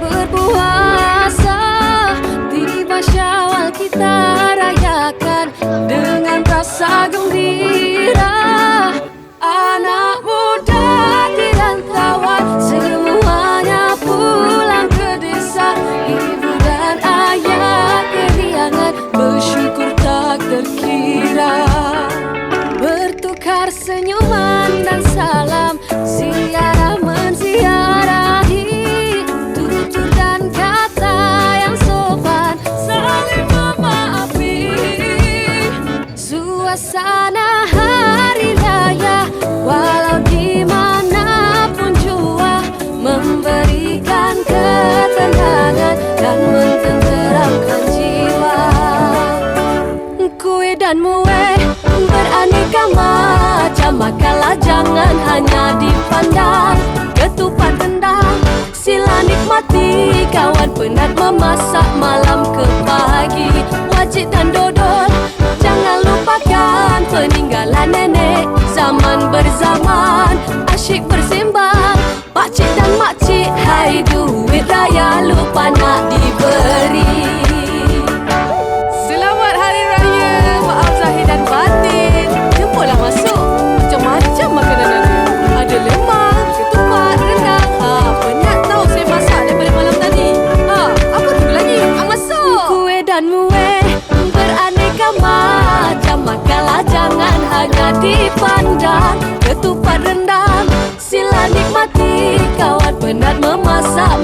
berpuasa. Tiba syawal kita rayakan Dengan rasa gembira. Anak muda dirantauan Semuanya pulang ke desa. Ibu dan ayah keriangan Bersyukur tak terkira. Bertukar senyuman sana hari raya walau di mana pun jua memberikan ketenangan dan mententeramkan jiwa. Kue dan mue beraneka macam makalah jangan hanya dipandang. Nak diberi. Selamat Hari Raya Maaf Zahir dan Batin. Jemputlah masuk Macam-macam makanan ada. Ada lemang, ketupat, rendang. Ha, Penat tahu saya masak daripada malam tadi? Ha, Apa tu lagi? Ah, masuk. Kuih dan muih Beraneka macam Makanlah jangan hanya dipandang Ketupat rendang Sila nikmati Kawan penat memasak